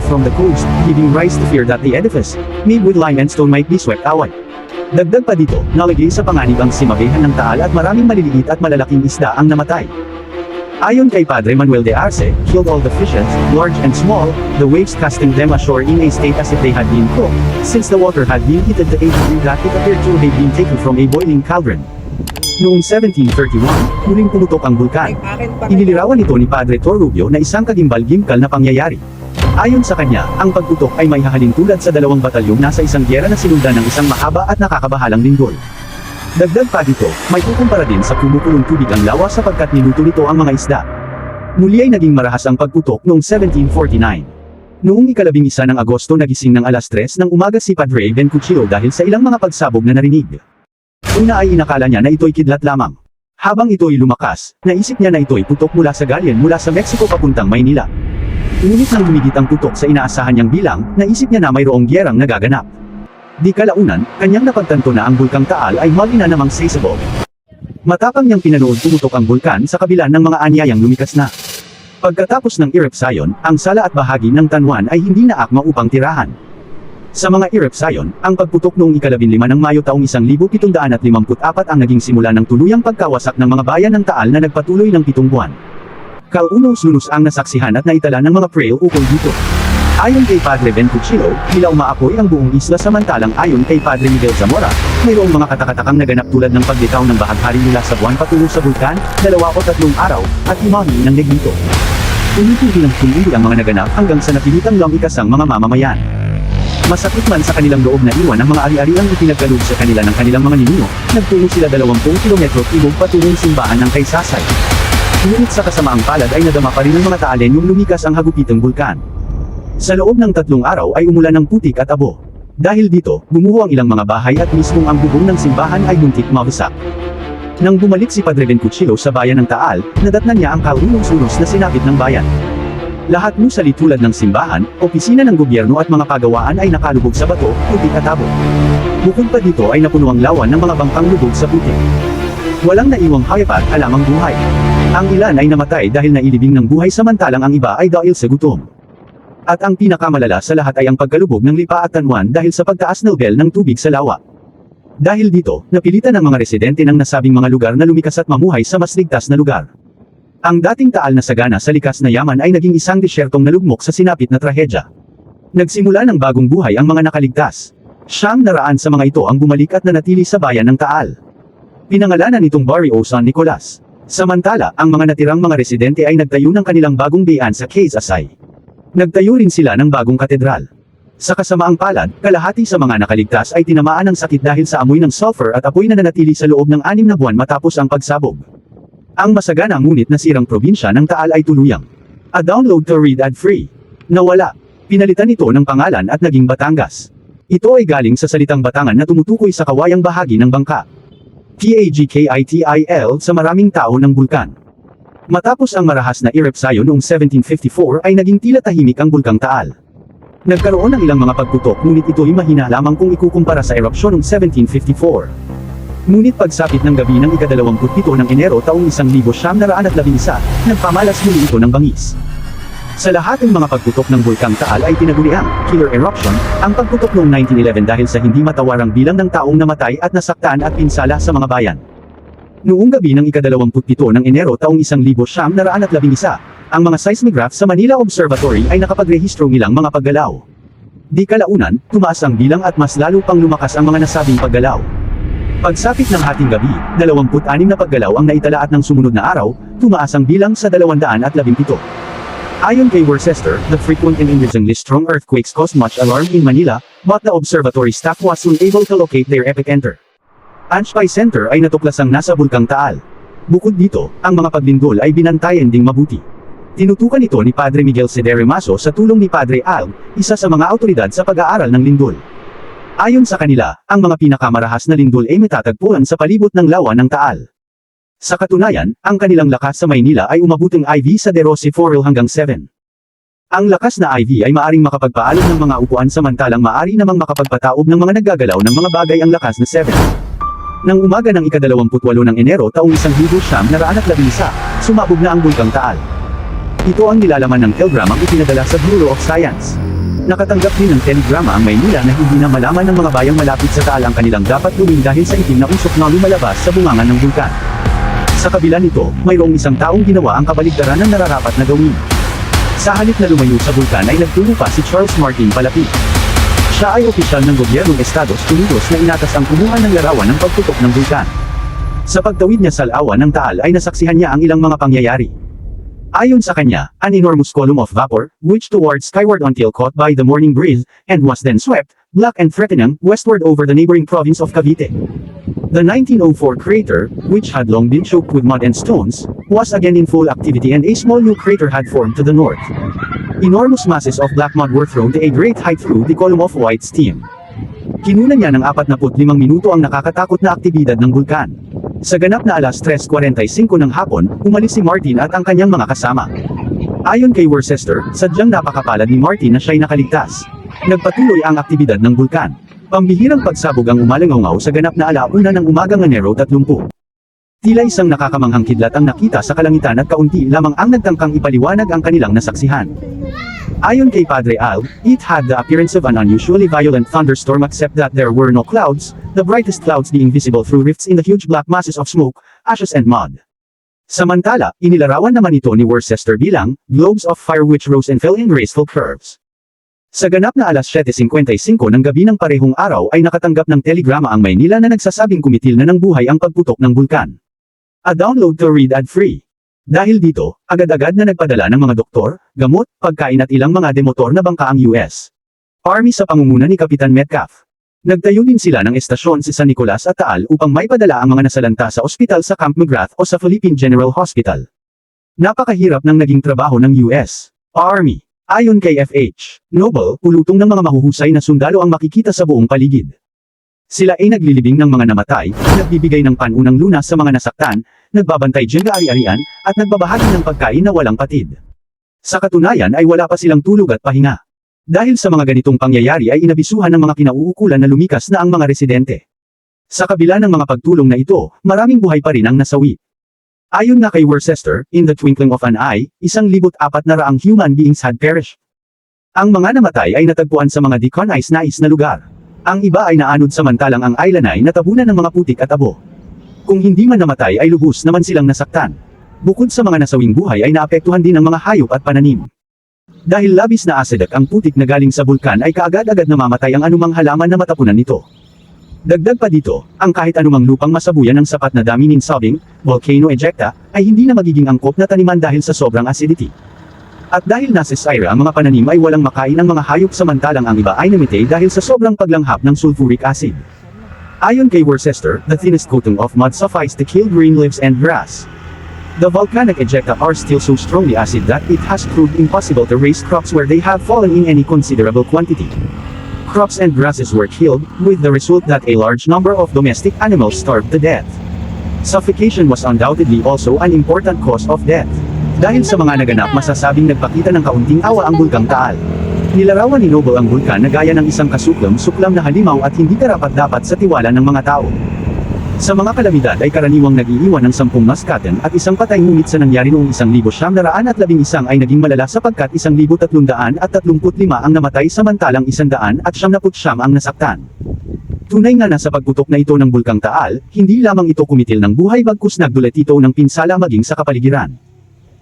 from the coast, giving rise to fear that the edifice, made with lime and stone might be swept away. Dagdag pa dito, nalagay sa panganib ang simabehan ng Taal at maraming maliliit at malalaking isda ang namatay. Ayon kay Padre Manuel de Arce, killed all the fishes, large and small, the waves casting them ashore in a state as if they had been cooked, since the water had been heated to a degree that it appeared to have been taken from a boiling cauldron. Noong 1731, huling pumutok ang bulkan. Inilirawan ito ni Padre Torrubio na isang kagimbal-gimbal na pangyayari. Ayon sa kanya, ang pagputok ay may hahalin tulad sa dalawang batalyong nasa isang gyera na sinundan ng isang mahaba at nakakabahalang lindol. Dagdag pa dito, may kukumpara din sa kumukulong tubig ang lawa sapagkat niluto nito ang mga isda. Muli ay naging marahas ang pagputok noong 1749. Noong ikalabing isa ng Agosto nagising ng alas 3 ng umaga si Padre Ben Cuchillo dahil sa ilang mga pagsabog na narinig. Una ay inakala niya na ito'y kidlat lamang. Habang ito'y lumakas, naisip niya na ito'y putok mula sa Galian mula sa Mexico papuntang Maynila. Ngunit nang humigit ang putok sa inaasahan niyang bilang, naisip niya na mayroong gyerang nagaganap. Di kalaunan, kanyang napagtanto na ang bulkang Taal ay mali na namang seisable. Matapang niyang pinanood pumutok ang bulkan sa kabila ng mga anyayang lumikas na. Pagkatapos ng erupsyon, ang sala at bahagi ng tanwan ay hindi na akma upang tirahan. Sa mga erupsyon, ang pagputok noong ikalabing lima ng Mayo taong 1754 ang naging simula ng tuluyang pagkawasak ng mga bayan ng Taal na nagpatuloy ng pitong buwan. Kaunos-lunos ang nasaksihan at naitala ng mga prail ukol dito. Ayon kay Padre Ben Cuchillo, bila umaapoy ang buong isla samantalang ayon kay Padre Miguel Zamora, mayroong mga katakatakang naganap tulad ng paglitaw ng bahaghari mula sa buwan patungo sa bulkan, dalawa o tatlong araw, at imahi ng negrito. Tumitigil ang tumili ang mga naganap hanggang sa napilitang lumikas ang mga mamamayan. Masakit man sa kanilang loob na iwan ang mga ari-ariang ipinagkaloob sa kanila ng kanilang mga ninuno, nagtungo sila 20 kilometro ilog patungong simbahan ng Kaysasay. Ngunit sa kasamaang palad ay nadama pa rin ng mga taalen nung lumikas ang hagupitang bulkan. Sa loob ng tatlong araw ay umulan ng putik at abo. Dahil dito, gumuho ang ilang mga bahay at mismong ang bubong ng simbahan ay muntik mawasak. Nang bumalik si Padre Ben Cuchillo sa bayan ng Taal, nadatnan niya ang kaulong-sunos na sinapit ng bayan. Lahat musali tulad ng simbahan, opisina ng gobyerno at mga pagawaan ay nakalubog sa bato, putik at abo. Bukod pa dito ay napuno ang lawan ng mga bangkang lubog sa putik. Walang naiwang hayop at alamang buhay. Ang ilan ay namatay dahil nailibing ng buhay samantalang ang iba ay dahil sa gutom. At ang pinakamalala sa lahat ay ang pagkalubog ng lipa at tanwan dahil sa pagtaas ng level ng tubig sa lawa. Dahil dito, napilitan ang mga residente ng nasabing mga lugar na lumikas at mamuhay sa mas ligtas na lugar. Ang dating taal na sagana sa likas na yaman ay naging isang disyertong nalugmok sa sinapit na trahedya. Nagsimula ng bagong buhay ang mga nakaligtas. Siyang naraan sa mga ito ang bumalik at nanatili sa bayan ng Taal. Pinangalanan itong Barrio San Nicolas. Samantala, ang mga natirang mga residente ay nagtayo ng kanilang bagong bayan sa Case Asay. Nagtayo rin sila ng bagong katedral. Sa kasamaang palad, kalahati sa mga nakaligtas ay tinamaan ng sakit dahil sa amoy ng sulfur at apoy na nanatili sa loob ng anim na buwan matapos ang pagsabog. Ang masagana ngunit nasirang probinsya ng Taal ay tuluyang. A download to read ad-free. Nawala. Pinalitan ito ng pangalan at naging Batangas. Ito ay galing sa salitang Batangan na tumutukoy sa kawayang bahagi ng bangka. PAGKITIL sa maraming tao ng bulkan. Matapos ang marahas na erupsyon noong 1754 ay naging tila tahimik ang bulkang Taal. Nagkaroon ng ilang mga pagputok ngunit ito'y mahina lamang kung ikukumpara sa erupsyon noong 1754. Ngunit pagsapit ng gabi ng ika-27 ng Enero taong 1911, nagpamalas muli ito ng bangis. Sa lahat ng mga pagputok ng bulkang Taal ay tinaguriang killer eruption, ang pagputok noong 1911 dahil sa hindi matawarang bilang ng taong namatay at nasaktan at pinsala sa mga bayan. Noong gabi ng ika-27 ng Enero taong 1911, ang mga seismograph sa Manila Observatory ay nakapagrehistro nilang mga paggalaw. Di kalaunan, tumaas ang bilang at mas lalo pang lumakas ang mga nasabing paggalaw. Pagsapit ng hating gabi, 26 na paggalaw ang naitala at ng sumunod na araw, tumaas ang bilang sa 217. Ayon kay Worcester, the frequent and increasingly strong earthquakes caused much alarm in Manila, but the observatory staff was soon able to locate their epicenter. Anspy Center ay natuklasang nasa Bulkang Taal. Bukod dito, ang mga paglindol ay binantayan ding mabuti. Tinutukan ito ni Padre Miguel Cedere Maso sa tulong ni Padre Al, isa sa mga autoridad sa pag-aaral ng lindol. Ayon sa kanila, ang mga pinakamarahas na lindol ay matatagpuan sa palibot ng lawa ng Taal. Sa katunayan, ang kanilang lakas sa Maynila ay umabuting IV sa De Rossi 4 hanggang 7. Ang lakas na IV ay maaring makapagpaalog ng mga upuan samantalang maari namang makapagpataob ng mga naggagalaw ng mga bagay ang lakas na 7. Nang umaga ng ika-28 ng Enero taong 1911, sumabog na ang Bulkang Taal. Ito ang nilalaman ng telegramang ipinadala sa Bureau of Science. Nakatanggap din ng telegrama ang Maynila na hindi na malaman ng mga bayang malapit sa taal ang kanilang dapat gawin dahil sa itim na usok na lumalabas sa bungangan ng bulkan. Sa kabila nito, mayroong isang taong ginawa ang kabaligtaran ng nararapat na gawin. Sa halip na lumayo sa bulkan ay nagtungo pa si Charles Martin palapit. Siya ay opisyal ng gobyernong Estados Unidos na inatas ang kumuha ng larawan ng pagputok ng bulkan. Sa pagtawid niya sa lawa ng Taal ay nasaksihan niya ang ilang mga pangyayari. Ayon sa kanya, an enormous column of vapor, which towards skyward until caught by the morning breeze, and was then swept, black and threatening, westward over the neighboring province of Cavite. The 1904 crater, which had long been choked with mud and stones, was again in full activity and a small new crater had formed to the north. Enormous masses of black mud were thrown to a great height through the column of white steam. Kinuna niya ng 45 minuto ang nakakatakot na aktibidad ng bulkan. Sa ganap na alas 3.45 ng hapon, umalis si Martin at ang kanyang mga kasama. Ayon kay Worcester, sadyang napakapalad ni Martin na siya'y nakaligtas. Nagpatuloy ang aktibidad ng bulkan. Pambihirang pagsabog ang umalangaw sa ganap na alauna ng umaga ng Enero 30. Tila isang nakakamanghang kidlat ang nakita sa kalangitan at kaunti lamang ang nagtangkang ipaliwanag ang kanilang nasaksihan. Ayon kay Padre Al, it had the appearance of an unusually violent thunderstorm except that there were no clouds, the brightest clouds being visible through rifts in the huge black masses of smoke, ashes and mud. Samantala, inilarawan naman ito ni Worcester bilang, globes of fire which rose and fell in graceful curves. Sa ganap na alas 7.55 ng gabi ng parehong araw ay nakatanggap ng telegrama ang Maynila na nagsasabing kumitil na ng buhay ang pagputok ng bulkan. A download to read ad-free. Dahil dito, agad-agad na nagpadala ng mga doktor, gamot, pagkain at ilang mga demotor na bangka ang US. Army sa pangunguna ni Kapitan Metcalf. Nagtayo din sila ng estasyon sa San Nicolas at Taal upang maipadala ang mga nasalanta sa ospital sa Camp McGrath o sa Philippine General Hospital. Napakahirap ng naging trabaho ng US. Army. Ayon kay FH, Noble, pulutong ng mga mahuhusay na sundalo ang makikita sa buong paligid. Sila ay naglilibing ng mga namatay, nagbibigay ng panunang lunas sa mga nasaktan, nagbabantay dyan ari-arian, at nagbabahagi ng pagkain na walang patid. Sa katunayan ay wala pa silang tulog at pahinga. Dahil sa mga ganitong pangyayari ay inabisuhan ng mga kinauukulan na lumikas na ang mga residente. Sa kabila ng mga pagtulong na ito, maraming buhay pa rin ang nasawi. Ayon nga kay Worcester, in the twinkling of an eye, isang libot apat na raang human beings had perished. Ang mga namatay ay natagpuan sa mga decolonized na lugar. Ang iba ay naanod samantalang ang island ay natabunan ng mga putik at abo. Kung hindi man namatay ay lubos naman silang nasaktan. Bukod sa mga nasawing buhay ay naapektuhan din ang mga hayop at pananim. Dahil labis na acidic ang putik na galing sa bulkan ay kaagad-agad namamatay ang anumang halaman na matapunan nito. Dagdag pa dito, ang kahit anumang lupang masabuyan ng sapat na dami ng sobbing, volcano ejecta, ay hindi na magiging angkop na taniman dahil sa sobrang acidity. At dahil nasa Syra ang mga pananim ay walang makain ang mga hayop samantalang ang iba ay namitay dahil sa sobrang paglanghap ng sulfuric acid. Ayon kay Worcester, the thinnest coating of mud sufficed to kill green leaves and grass. The volcanic ejecta are still so strongly acid that it has proved impossible to raise crops where they have fallen in any considerable quantity. Crops and grasses were killed, with the result that a large number of domestic animals starved to death. Suffocation was undoubtedly also an important cause of death. Dahil sa mga naganap masasabing nagpakita ng kaunting awa ang bulkang Taal. Nilarawan ni Noble ang bulkan na gaya ng isang kasuklam-suklam na halimaw at hindi karapat-dapat sa tiwala ng mga tao. Sa mga kalamidad ay karaniwang nag-iiwan ng sampung maskaten at isang patay ngunit sa nangyari noong isang libo siyam naraan at labing isang ay naging malala sapagkat isang libo tatlundaan at tatlumput lima ang namatay samantalang isandaan at siyam naput siyam ang nasaktan. Tunay nga na sa pagputok na ito ng bulkang Taal, hindi lamang ito kumitil ng buhay bagkus nagdulet ito ng pinsala maging sa kapaligiran.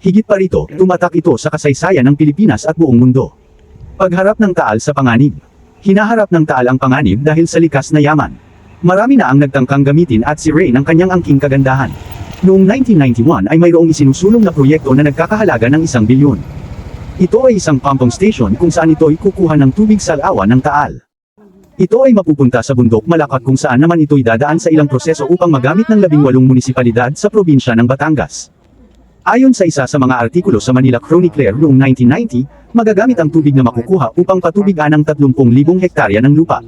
Higit pa rito, tumatak ito sa kasaysayan ng Pilipinas at buong mundo. Pagharap ng Taal sa panganib. Hinaharap ng Taal ang panganib dahil sa likas na yaman. Marami na ang nagtangkang gamitin at si Ray ng kanyang angking kagandahan. Noong 1991 ay mayroong isinusulong na proyekto na nagkakahalaga ng isang bilyon. Ito ay isang pumping station kung saan ito ay kukuha ng tubig sa lawa ng Taal. Ito ay mapupunta sa bundok Malakat kung saan naman ito'y dadaan sa ilang proseso upang magamit ng labing walong munisipalidad sa probinsya ng Batangas. Ayon sa isa sa mga artikulo sa Manila Chronicler noong 1990, magagamit ang tubig na makukuha upang patubigan ang 30,000 hektarya ng lupa.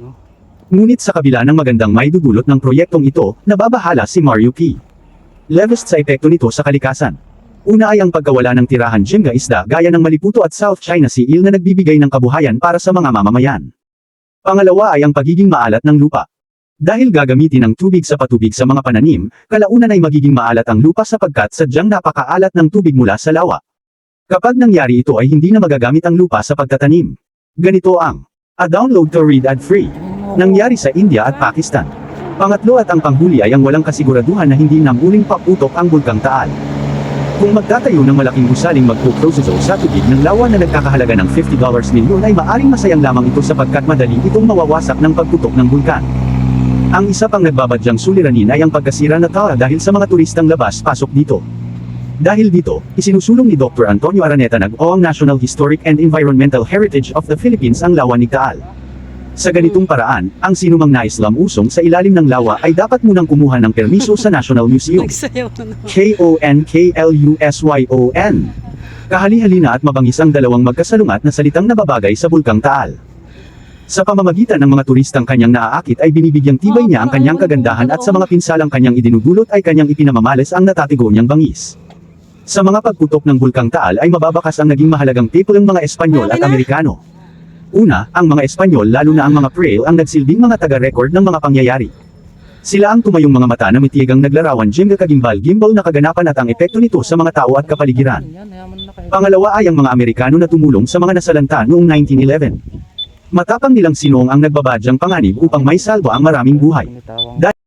Ngunit sa kabila ng magandang maidudulot ng proyektong ito, nababahala si Mario P. Levest sa epekto nito sa kalikasan. Una ay ang pagkawala ng tirahan Jenga isda gaya ng Maliputo at South China Sea eel na nagbibigay ng kabuhayan para sa mga mamamayan. Pangalawa ay ang pagiging maalat ng lupa. Dahil gagamitin ang tubig sa patubig sa mga pananim, kalaunan ay magiging maalat ang lupa sapagkat sadyang napakaalat ng tubig mula sa lawa. Kapag nangyari ito ay hindi na magagamit ang lupa sa pagtatanim. Ganito ang A download to read ad-free. Nangyari sa India at Pakistan. Pangatlo at ang panghuli ay ang walang kasiguraduhan na hindi namuling paputok ang bulkang Taal. Kung magtatayo ng malaking gusaling magpuproseso sa tubig ng lawa na nagkakahalaga ng $50 milyon ay maaring masayang lamang ito sapagkat madali itong mawawasak ng pagputok ng bulkan. Ang isa pang nagbabadyang suliranin ay ang pagkasira na tawa dahil sa mga turistang labas-pasok dito. Dahil dito, isinusulong ni Dr. Antonio Araneta nag-o ang National Historic and Environmental Heritage of the Philippines ang lawa ni Taal. Sa ganitong paraan, ang sinumang nais lamusong sa ilalim ng lawa ay dapat munang kumuha ng permiso sa National Museum. K-O-N-K-L-U-S-Y-O-N. Kahali-halina at mabangis ang dalawang magkasalungat na salitang nababagay sa Bulkang Taal. Sa pamamagitan ng mga turistang kanyang naaakit ay binibigyang tibay niya ang kanyang kagandahan at sa mga pinsalang kanyang idinudulot ay kanyang ipinamamalas ang natatigo niyang bangis. Sa mga pagputok ng Bulkang Taal ay mababakas ang naging mahalagang people ng mga Espanyol at Amerikano. Una, ang mga Espanyol lalo na ang mga Prail ang nagsilbing mga taga-record ng mga pangyayari. Sila ang tumayong mga mata na mitigang naglarawan Jim Kagimbal gimbal na kaganapan at ang epekto nito sa mga tao at kapaligiran. Pangalawa ay ang mga Amerikano na tumulong sa mga nasalanta noong 1911. Matapang nilang sinong ang nagbabadyang panganib upang may salba ang maraming buhay. Tinitawang